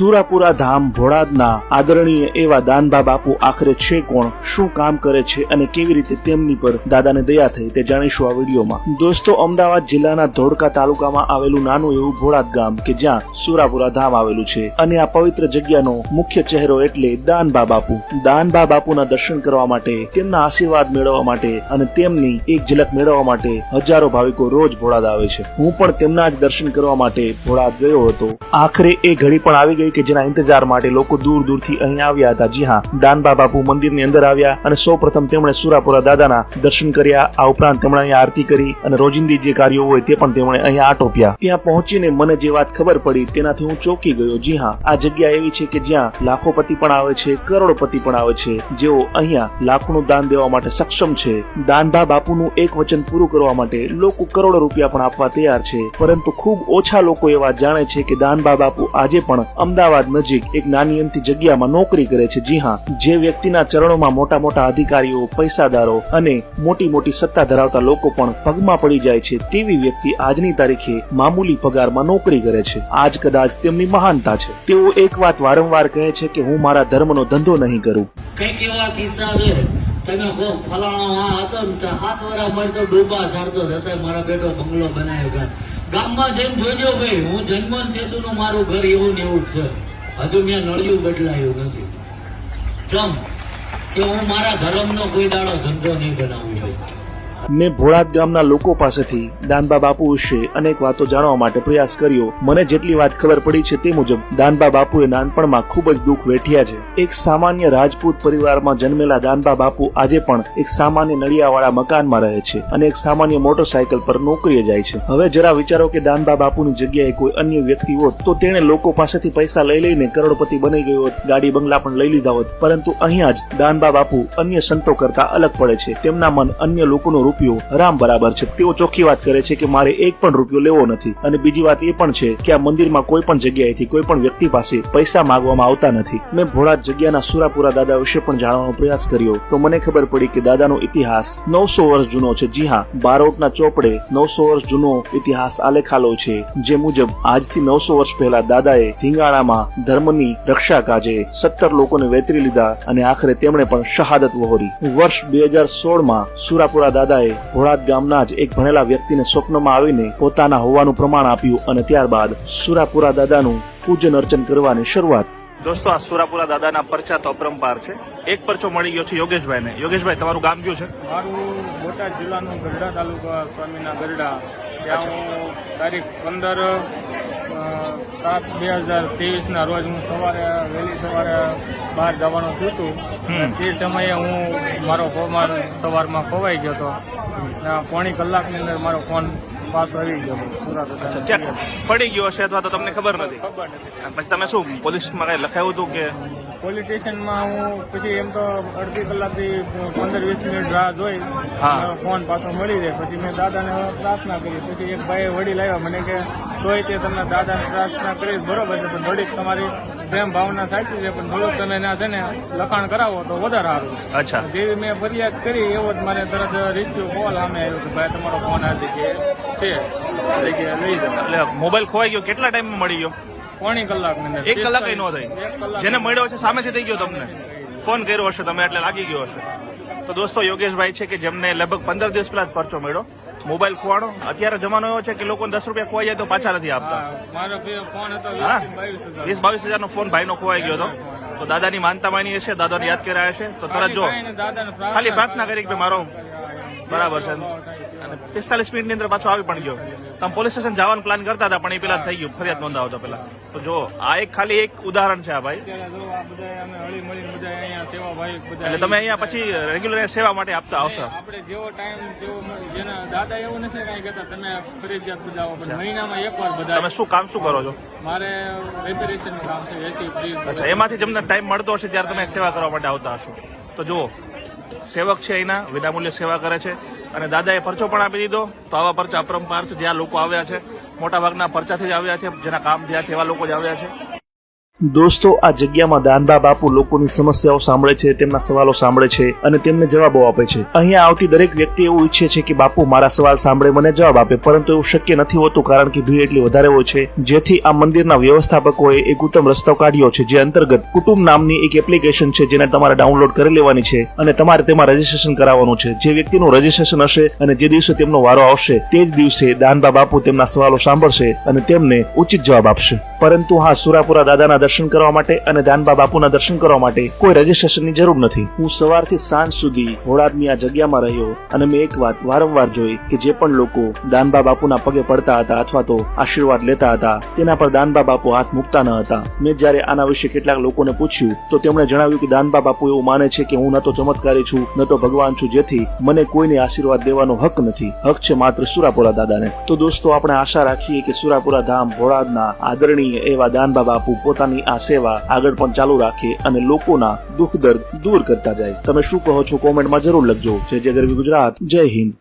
સુરાપુરા ધામ ભોળાદના આદરણીય એવા દાનબા બાપુ આખરે છે કોણ? શું કામ કરે છે અને કેવી રીતે તેમની પર દાદાને દયા થઈ તે જાણીશું આ વિડીયોમાં. દોસ્તો, અમદાવાદ જિલ્લાના ધોળકા તાલુકામાં આવેલું નાનું એવું ભોળાદ ગામ કે જ્યાં સુરાપુરા ધામ આવેલું છે અને આ પવિત્ર જગ્યાનો મુખ્ય ચહેરો એટલે દાનબા બાપુ દાનબા બાપુના દર્શન કરવા માટે, તેમના આશીર્વાદ મેળવવા માટે અને તેમની એક ઝલક મેળવવા માટે હજારો ભાવિકો રોજ ભોળાદ આવે છે. હું પણ તેમના જ દર્શન કરવા માટે ભોળાદ ગયો હતો. આખરે એ ઘડી પણ આવી ગઈ કે જેના ઇંતજાર માટે લોકો દૂર દૂરથી અહીં આવ્યા હતા. જી હા દાનબા બાપુ મંદિરની અંદર આવ્યા અને સૌ પ્રથમ તેમણે સુરાપુરા દાદાના દર્શન કર્યા. આ ઉપરાંત તેમણે અહીં આરતી કરી અને રોજિંદી જે કાર્યો હોય તે પણ તેમણે અહીં આટોપ્યા. ત્યાં પહોંચીને મને જે વાત ખબર પડી તેનાથી હું ચોંકી ગયો. જી હા, આ જગ્યા એવી છે કે જ્યાં લાખોપતિ પણ આવે છે, કરોડપતિ પણ આવે છે. જેઓ અહીંયા લાખોનું દાન દેવા માટે સક્ષમ છે. દાનભા બાપુનું એક વચન પૂરું કરવા માટે લોકો કરોડો રૂપિયા પણ આપવા તૈયાર છે. પરંતુ ખૂબ ઓછા લોકો એવા જાણે છે કે દાનબા બાપુ આજે પણ અમદાવાદ નજીક એક નાની અમથી જગ્યામાં નોકરી કરે છે. જી હા, જે વ્યક્તિના ચરણોમાં મોટા મોટા અધિકારીઓ, પૈસાદારો અને મોટી મોટી સત્તા ધરાવતા લોકો પણ પગમાં પડી જાય છે. તેવી વ્યક્તિ આજની તારીખે મામૂલી પગારમાં નોકરી કરે છે. આજ કદાચ તેમની મહાનતા છે. તેઓ એક વાત વારંવાર કહે છે કે હું મારા ધર્મનો ધંધો નહીં કરું. કંઈક એવા કિસ્સા છે. તમે કહો ફલાણો આ હતો ને હાથ વરા મળતો ડૂબા સારતો થતા મારા બેટો બંગલો બનાવ્યો ગામમાં જઈને જોજો ભાઈ, હું જન્મ તેતુનું મારું ઘર એવું ને એવું છે. હજુ મેં નળિયું બદલાયું નથી. ચમ, કે હું મારા ધર્મનો કોઈ દાડો ધંધો નહીં બનાવું ભાઈ મેં ભોળાદ ગામના લોકો પાસેથી દાનબા બાપુ વિશે અનેક વાતો જાણવા માટે પ્રયાસ કર્યો. મને જેટલી વાત ખબર પડી છે તે મુજબ દાનબા બાપુએ નાનપણમાં ખૂબ જ દુઃખ વેઠ્યા છે. એક સામાન્ય રાજપૂત પરિવારમાં જન્મેલા દાનબા બાપુ આજે પણ એક સામાન્ય નળિયાવાળા મકાનમાં રહે છે અને એક સામાન્ય મોટરસાયકલ પર નોકરીએ જાય છે. હવે જરા વિચારો કે દાનબા બાપુની જગ્યાએ કોઈ અન્ય વ્યક્તિ હોત તો તેણે લોકો પાસેથી પૈસા લઈ લઈને કરોડપતિ બની ગયો હોત, ગાડી બંગલા પણ લઈ લીધા હોત. પરંતુ અહીંયા જ દાનબા બાપુ અન્ય સંતો કરતા અલગ પડે છે. તેમના મન અન્ય લોકોનો રૂપિયો. રામ બરાબર છે. તેઓ ચોખ્ખી વાત કરે છે કે મારે એક પણ રૂપિયો લેવો નથી. અને બીજી વાત એ પણ છે કે આ મંદિરમાં કોઈ પણ જગ્યાએથી કોઈ પણ વ્યક્તિ પાસે પૈસા માંગવામાં આવતા નથી. મેં ભોળા જગ્યાના સુરાપુરા દાદા વિશે પણ જાણવાનો પ્રયાસ કર્યો. તો મને ખબર પડી કે દાદાનો ઇતિહાસ નવસો વર્ષ જૂનો છે. જી હા, બારોટના ચોપડે નવસો વર્ષ જૂનો ઇતિહાસ આલેખાલો છે, જે મુજબ આજથી નવસો વર્ષ પહેલા દાદાએ ધીંગાણામાં ધર્મની રક્ષા કાજે સત્તર લોકોને વેતરી લીધા અને આખરે તેમણે પણ શહાદત વહોરી. વર્ષ બે હજાર સોળમાં સુરાપુરા દાદાએ ભોળાદ ગામના જ એક ભણેલા વ્યક્તિને સ્વપ્નમાં આવીને પોતાના હોવાનું પ્રમાણ આપ્યું અને ત્યારબાદ સુરાપુરા દાદાનું પૂજન અર્ચન કરવાની શરૂઆત. દોસ્તો આ સુરાપુરા દાદાના પરચા તો અપરંપાર છે. એક પરચો મળી ગયો છે યોગેશભાઈને. યોગેશભાઈ તમારું ગામ કયું છે? મારું બોટાદ જિલ્લાનું ગરડા તાલુકા સ્વામીના ગરડા ત્યાં હું તારીખ પંદર સાત બે હજાર ત્રેવીસના રોજ હું સવારે વહેલી સવારે બહાર જવાનું થયું હતું. તે સમયે હું મારો ફોન સવારમાં ખોવાઈ ગયો હતો. પોણી કલાકની અંદર મારો ફોન પાછો આવી ગયો. સુરત પડી ગયો હશે અથવા તો તમને ખબર નથી? ખબર નથી. પછી તમે શું પોલીસમાં કઈ લખાયું હતું કે? પોલીસ સ્ટેશનમાં હું પછી એમ તો અડધી કલાકથી પંદર વીસ મિનિટ રાહ જોઈ. હા. ફોન પાછો મળી જાય. પછી મેં દાદાને પ્રાર્થના કરી. પછી એક ભાઈ વડી લાવ્યા મને કે તોય તે તમને દાદાને પ્રાર્થના કરી બરોબર છે પણ વડી તમારી પ્રેમ ભાવના સાચી છે પણ થોડુંક તમે ના છે ને લખાણ કરાવો તો વધારે સારું. અચ્છા. જેવી મેં ફરિયાદ કરી એવો જ મને તરત રિસીવ કોલ સામે આવ્યો કે ભાઈ તમારો ફોન આ જગ્યાએ છે. જગ્યાએ લઈ જાઓ. એટલે મોબાઈલ ખોવાઈ ગયો કેટલા ટાઈમમાં મળી ગયો? પોણી કલાક એક કલાક નો થાય થઈ જેને મળ્યો છે સામેથી થઈ ગયો તમને. ફોન કર્યો હશે તમે એટલે લાગી ગયો હશે. તો દોસ્તો યોગેશભાઈ છે કે જેમને લગભગ પંદર દિવસ પહેલા જ પરચો મળ્યો. મોબાઈલ ખોવાણો અત્યારે જમાનો એવો છે કે લોકો દસ રૂપિયા ખોવાઈ જાય તો પાછા નથી આપતા. મારો ફોન હતો વીસ બાવીસ હજાર. નો ફોન ભાઈનો ખોવાઈ ગયો હતો. તો દાદાની માનતા માની હશે દાદાને યાદ કર્યા હશે. તો તરત જો ખાલી પ્રાર્થના કરી કે મારો બરાબર છે. પિસ્તાલીસ મિનિટની અંદર પાછો આવી પણ ગયો. તમે પોલીસ સ્ટેશન જવાનું પ્લાન કરતા હતા પણ એ પેલા થઈ ગયું ફરિયાદ નોંધાવતો પેલા તો જો આ એક ખાલી એક ઉદાહરણ છે આ ભાઈ. બધા બધા બધા એટલે તમે અહીંયા પછી રેગ્યુલર સેવા માટે આપતા આવશો. આપણે જેવો ટાઈમ જેવો જેના દાદા એવું નથી કઈ કહેતા તમે ફરજિયાત બજાવો પણ મહિનામાં એકવાર તમે શું કામ શું કરો છો? મારે રિપેરેશન કામ છે એસી ફ્રીજ અચ્છા એમાંથી જેમને ટાઈમ મળતો હશે ત્યારે તમે સેવા કરવા માટે આવતા હશો. તો જુઓ સેવક છે અહીંના વિનામૂલ્ય સેવા કરે છે. અને દાદાએ પરચો પણ આપી દીધો. તો આવા પરચા અપરંપાર છે જ્યાં લોકો આવ્યા છે મોટા ભાગના પરચાથી જ આવ્યા છે, જેના કામ થયા છે એવા લોકો જ આવ્યા છે. દોસ્તો, આ જગ્યામાં દાનબા બાપુ લોકોની સમસ્યાઓ સાંભળે છે, તેમના સવાલો સાંભળે છે અને તેમને જવાબો આપે છે. અહીંયા આવતી દરેક વ્યક્તિ એવું ઈચ્છે છે કે, બાપુ, મારા સવાલ સાંભળે, મને જવાબ આપે. પરંતુ એવું શક્ય નથી હોતું કારણ કે ભીડ એટલી વધારે હોય છે. જેથી આ મંદિરના વ્યવસ્થાપકોએ એક ઉત્તમ રસ્તો કાઢ્યો છે, જે અંતર્ગત કુટુંબ નામની એક એપ્લિકેશન છે, જેને તમારે ડાઉનલોડ કરી લેવાની છે અને તમારે તેમાં રજીસ્ટ્રેશન કરાવવાનું છે. જે વ્યક્તિનું રજીસ્ટ્રેશન હશે અને જે દિવસે તેમનો વારો આવશે, તે જ દિવસે દાનબા બાપુ તેમના સવાલો સાંભળશે અને તેમને ઉચિત જવાબ આપશે. પરંતુ હા, સુરાપુરા દાદાના દર્શન કરવા માટે અને દાનબા બાપુના દર્શન કરવા માટે કોઈ રજીસ્ટ્રેશનની જરૂર નથી. હું સવારથી સાંજ સુધી હોળાદની આ જગ્યામાં રહ્યો અને મેં એક વાત વારંવાર જોઈ કે જે પણ લોકો દાનબા બાપુના પગે પડતા હતા અથવા તો આશીર્વાદ લેતા હતા, તેના પર દાનબા બાપુ હાથ મૂકતા ન હતા. મેં જ્યારે આના વિશે કેટલાક લોકોને પૂછ્યું, તો તેમણે જણાવ્યું કે દાનબા બાપુ એવું માને છે કે હું ન તો ચમત્કારી છું, ન તો ભગવાન છું, જેથી મને કોઈને આશીર્વાદ દેવાનો હક નથી. હક છે માત્ર સુરાપુરા દાદાને. તો દોસ્તો, આપણે આશા રાખીએ કે સુરાપુરા ધામ ભોળાદના આદરણીય એવા દાનબા બાપુ પોતાની આ સેવા આગળ પણ ચાલુ રાખે અને લોકોના દુઃખ દર્દ દૂર કરતા જાય. તમે શું કહો છો? કોમેન્ટમાં જરૂર લખજો. જય જય ગરવી ગુજરાત. જય હિન્દ.